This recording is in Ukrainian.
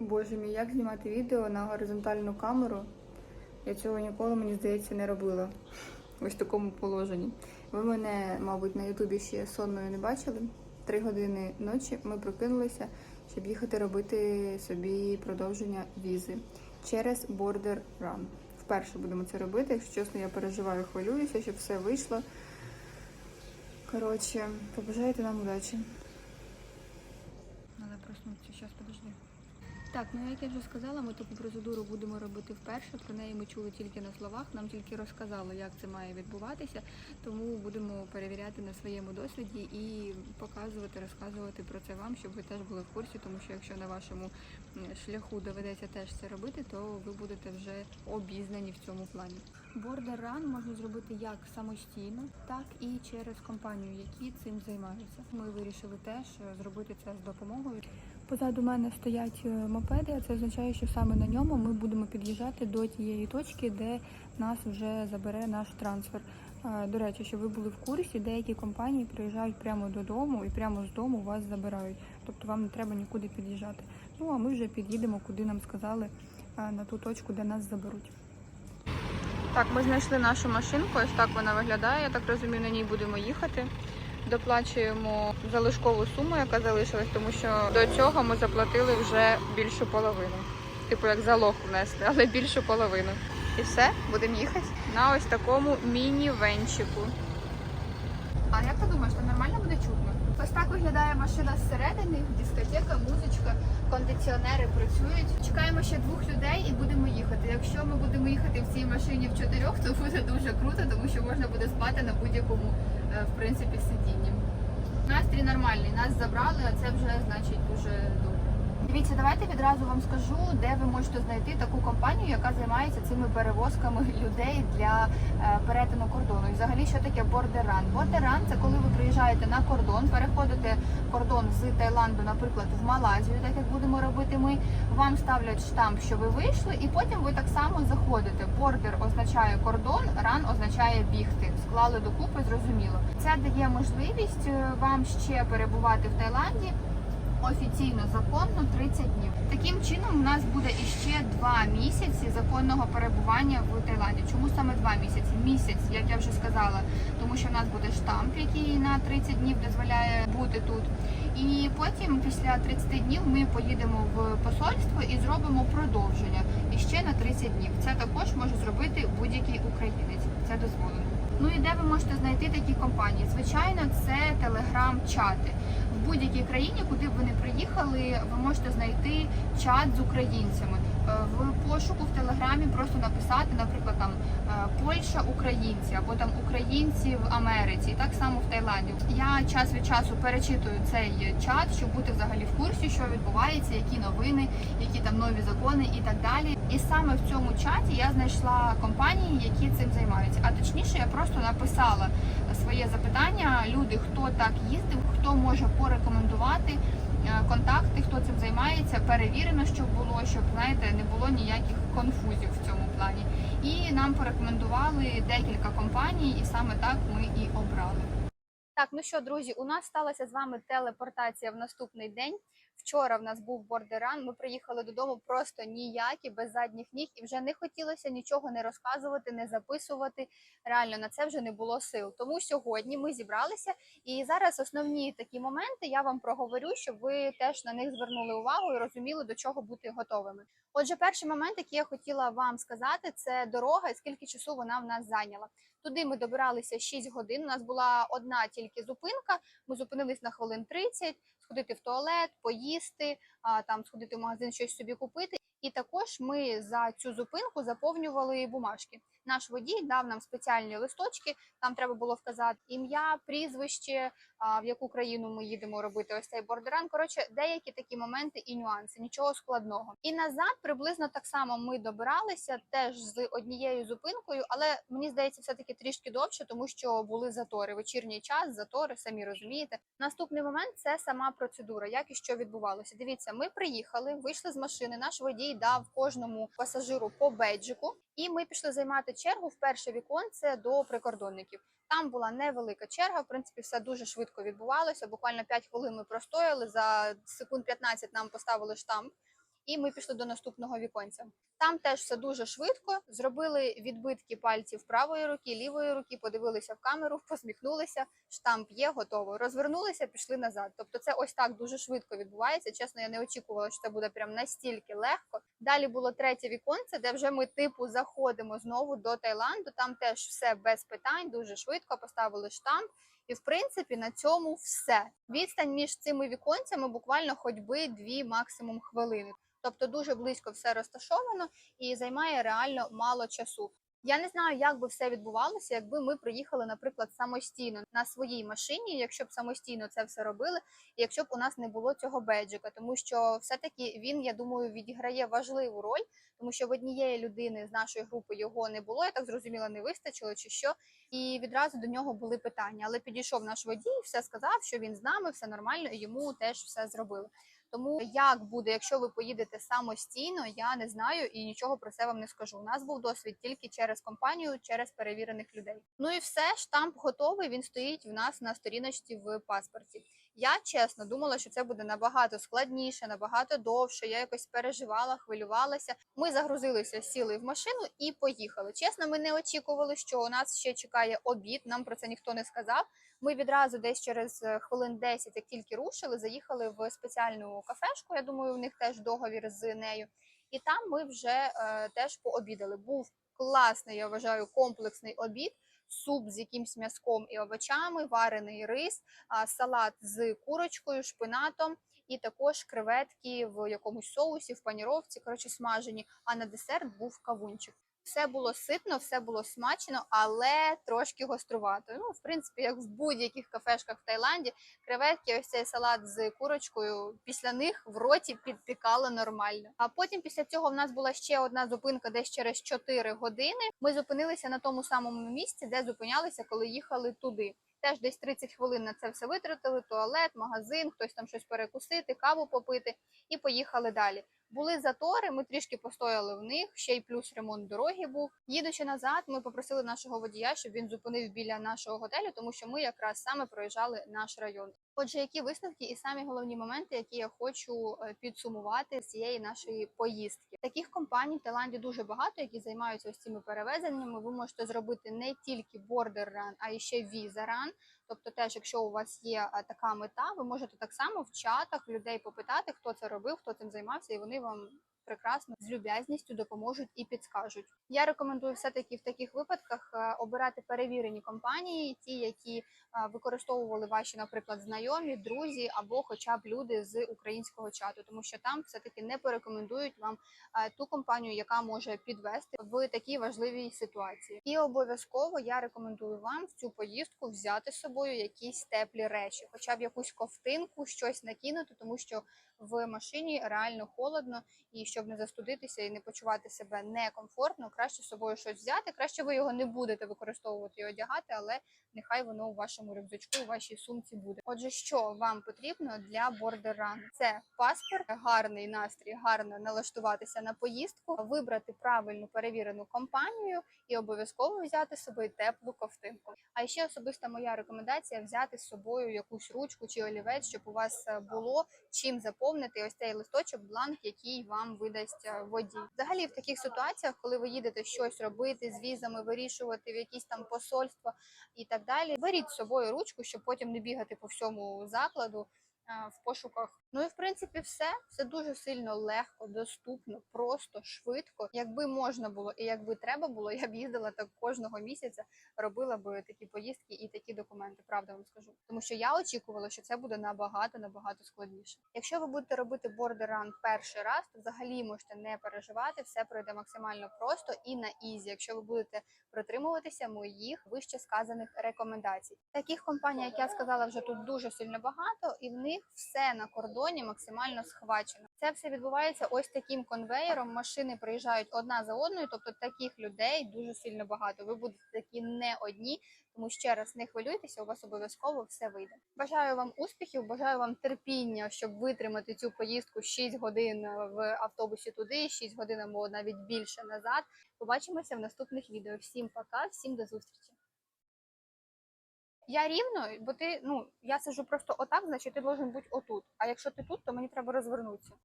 Боже мій, як знімати відео на горизонтальну камеру? Я цього ніколи, мені здається, не робила. Ось в такому положенні. Ви мене, мабуть, на Ютубі ще сонною не бачили. Три години ночі ми прокинулися, щоб їхати робити собі продовження візи через Border Run. Вперше будемо це робити. Якщо чесно, я переживаю, хвилююся, щоб все вийшло. Коротше, побажайте нам удачі. Надо проснутися, зараз подожди. Так, ну як я вже сказала, ми таку процедуру будемо робити вперше. Про неї ми чули тільки на словах, нам тільки розказали, як це має відбуватися. Тому будемо перевіряти на своєму досвіді і показувати, розказувати про це вам, щоб ви теж були в курсі, тому що якщо на вашому шляху доведеться теж це робити, то ви будете вже обізнані в цьому плані. Border Run можна зробити як самостійно, так і через компанію, які цим займаються. Ми вирішили теж е, зробити це з допомогою. Позаду мене стоять е, мопеди, а це означає, що саме на ньому ми будемо під'їжджати до тієї точки, де нас вже забере наш трансфер. Е, До речі, щоб ви були в курсі, деякі компанії приїжджають прямо додому і прямо з дому вас забирають. Тобто вам не треба нікуди під'їжджати. Ну а ми вже під'їдемо, куди нам сказали на ту точку, де нас заберуть. Так, ми знайшли нашу машинку, ось так вона виглядає. Я так розумію, на ній будемо їхати. Доплачуємо залишкову суму, яка залишилась, тому що до цього ми заплатили вже більшу половину. Типу як залог внесли, але більшу половину. І все, будемо їхати на ось такому міні-венчику. А як ти думаєш, то нормально буде чутно? Ось так виглядає машина зсередини, дискотека, музичка, кондиціонери працюють. Чекаємо ще двох людей і будемо їхати. Якщо ми будемо їхати в цій машині в чотирьох, то буде дуже круто, тому що можна буде спати на будь-якому е, в принципі сидінні. Настрій нормальний, нас забрали, а це вже значить дуже добре. Дивіться, давайте відразу вам скажу, де ви можете знайти таку компанію, яка займається цими перевозками людей для е, перетину кордону. І взагалі, що таке? Border Run – це коли ви приїжджаєте на кордон, переходите кордон з Таїланду, наприклад, в Малайзію, так як будемо робити ми. Вам ставлять штамп, що ви вийшли, і потім ви так само заходите. Border означає кордон, run означає бігти. Склали докупи, зрозуміло. Це дає можливість е, вам ще перебувати в Таїланді офіційно законно 30 днів. Таким чином, у нас буде іще два місяці законного перебування в Таїланді. Чому саме два місяці? Місяць, як я вже сказала, тому що в нас буде штамп, який на 30 днів дозволяє бути тут. І потім, після 30 днів, ми поїдемо в посольство і зробимо продовження іще на 30 днів. Це також може зробити будь-який українець. Це дозволено. Ну і де ви можете знайти такі компанії? Звичайно, це телеграм-чати. Будь-якій країні, куди б ви не приїхали, ви можете знайти чат з українцями. Е, В пошуку в телеграмі просто написати, наприклад, там е, Польща, українці або там українці в Америці, і так само в Таїланді. Я час від часу перечитую цей чат, щоб бути взагалі в курсі, що відбувається, які новини, які там нові закони і так далі. І саме в цьому чаті я знайшла компанії, які цим займаються. А точніше, я просто написала своє запитання. Люди, хто так їздив, хто може порекомендувати контакти, хто цим займається, перевірено, щоб було, щоб знаєте, не було ніяких конфузів в цьому плані. І нам порекомендували декілька компаній, і саме так ми і обрали. Так, ну що, друзі, у нас сталася з вами телепортація в наступний день. Вчора в нас був бордеран. Ми приїхали додому просто ніякі, без задніх ніг, і вже не хотілося нічого не розказувати, не записувати. Реально на це вже не було сил. Тому сьогодні ми зібралися, і зараз основні такі моменти я вам проговорю, щоб ви теж на них звернули увагу і розуміли, до чого бути готовими. Отже, перший момент, який я хотіла вам сказати, це дорога і скільки часу вона в нас зайняла. Туди ми добиралися 6 годин. У нас була одна тільки зупинка. Ми зупинились на хвилин 30, сходити в туалет, поїсти, там сходити в магазин, щось собі купити. І також ми за цю зупинку заповнювали бумажки. Наш водій дав нам спеціальні листочки. Там треба було вказати ім'я, прізвище, в яку країну ми їдемо робити ось цей бордеран. Коротше, деякі такі моменти і нюанси, нічого складного. І назад приблизно так само ми добиралися теж з однією зупинкою, але мені здається, все таки трішки довше, тому що були затори. Вечірній час, затори, самі розумієте. Наступний момент це сама процедура, як і що відбувалося. Дивіться, ми приїхали, вийшли з машини. Наш водій дав кожному пасажиру по бейджику, і ми пішли займати чергу в перше віконце до прикордонників. Там була невелика черга. В принципі, все дуже швидко відбувалося. Буквально 5 хвилин ми простояли. За секунд 15 нам поставили штамп. І ми пішли до наступного віконця. Там теж все дуже швидко. Зробили відбитки пальців правої руки, лівої руки, подивилися в камеру, посміхнулися. Штамп є, готово. Розвернулися, пішли назад. Тобто, це ось так дуже швидко відбувається. Чесно, я не очікувала, що це буде прям настільки легко. Далі було третє віконце, де вже ми типу заходимо знову до Таїланду. Там теж все без питань, дуже швидко поставили штамп. І в принципі на цьому все. Відстань між цими віконцями буквально ходьби дві максимум хвилини. Тобто дуже близько все розташовано і займає реально мало часу. Я не знаю, як би все відбувалося, якби ми приїхали, наприклад, самостійно на своїй машині, якщо б самостійно це все робили, і якщо б у нас не було цього беджика, тому що все-таки він, я думаю, відіграє важливу роль, тому що в однієї людини з нашої групи його не було. Я так зрозуміла, не вистачило чи що. І відразу до нього були питання. Але підійшов наш водій, все сказав, що він з нами, все нормально, і йому теж все зробили. Тому як буде, якщо ви поїдете самостійно, я не знаю і нічого про це вам не скажу. У нас був досвід тільки через компанію, через перевірених людей. Ну і все, штамп готовий. Він стоїть в нас на сторіночці в паспорті. Я чесно думала, що це буде набагато складніше, набагато довше. Я якось переживала, хвилювалася. Ми загрузилися, сіли в машину і поїхали. Чесно, ми не очікували, що у нас ще чекає обід. Нам про це ніхто не сказав. Ми відразу десь через е, хвилин 10, як тільки рушили, заїхали в спеціальну кафешку. Я думаю, у них теж договір з нею. І там ми вже е, теж пообідали. Був класний, я вважаю, комплексний обід. Суп з якимсь м'язком і овочами, варений рис, салат з курочкою, шпинатом, і також креветки в якомусь соусі, в паніровці, коротше, смажені. А на десерт був кавунчик. Все було ситно, все було смачно, але трошки гострувато. Ну, в принципі, як в будь-яких кафешках в Таїланді, креветки, ось цей салат з курочкою. Після них в роті підтикало нормально. А потім після цього в нас була ще одна зупинка, десь через 4 години. Ми зупинилися на тому самому місці, де зупинялися, коли їхали туди. Теж десь 30 хвилин на це все витратили: туалет, магазин, хтось там щось перекусити, каву попити, і поїхали далі. Були затори, ми трішки постояли в них, ще й плюс ремонт дороги був. Їдучи назад, ми попросили нашого водія, щоб він зупинив біля нашого готелю, тому що ми якраз саме проїжджали наш район. Отже, які висновки і самі головні моменти, які я хочу е, підсумувати з цієї нашої поїздки. Таких компаній в Таїланді дуже багато, які займаються ось цими перевезеннями. Ви можете зробити не тільки border run, а і ще run. Тобто, теж, якщо у вас є така мета, ви можете так само в чатах людей попитати, хто це робив, хто цим займався, і вони вам прекрасно з люб'язністю допоможуть і підскажуть. Я рекомендую все-таки в таких випадках е, обирати перевірені компанії, ті, які е, використовували ваші, наприклад, знайомі, друзі або хоча б люди з українського чату, тому що там все-таки не порекомендують вам е, ту компанію, яка може підвести в такій важливій ситуації. І обов'язково я рекомендую вам в цю поїздку взяти з собою якісь теплі речі, хоча б якусь ковтинку, щось накинути, тому що в машині реально холодно, і щоб не застудитися і не почувати себе некомфортно, краще з собою щось взяти. Краще ви його не будете використовувати і одягати, але нехай воно у вашому рюкзачку, у вашій сумці буде. Отже, що вам потрібно для бордер-рану? Це паспорт, гарний настрій, гарно налаштуватися на поїздку, вибрати правильну перевірену компанію і обов'язково взяти з собою теплу ковтинку. А ще особиста моя рекомендація взяти з собою якусь ручку чи олівець, щоб у вас е, було чим заповнити ось цей листочок, бланк, який вам видасть е, водій. Взагалі, в таких ситуаціях, коли ви їдете щось робити з візами, вирішувати в якісь там посольства і так далі, беріть з собою ручку, щоб потім не бігати по всьому закладу в пошуках. Ну і в принципі, все все дуже сильно легко, доступно, просто швидко. Якби можна було і якби треба було, я б їздила так кожного місяця, робила би такі поїздки і такі документи. Правда вам скажу, тому що я очікувала, що це буде набагато набагато складніше. Якщо ви будете робити бордер ран перший раз, то взагалі можете не переживати, все пройде максимально просто і на ізі, якщо ви будете притримуватися моїх вище сказаних рекомендацій. Таких компаній, як я сказала, вже тут дуже сильно багато, і в них все на кордоні максимально схвачено. Це все відбувається ось таким конвеєром. Машини приїжджають одна за одною, тобто таких людей дуже сильно багато. Ви будете такі не одні. Тому ще раз не хвилюйтеся, у вас обов'язково все вийде. Бажаю вам успіхів, бажаю вам терпіння, щоб витримати цю поїздку 6 годин в автобусі туди, 6 годин або навіть більше назад. Побачимося в наступних відео. Всім пока, всім до зустрічі. Я рівно, бо ти ну я сижу просто отак, значить ти должен бути отут. А якщо ти тут, то мені треба розвернутися.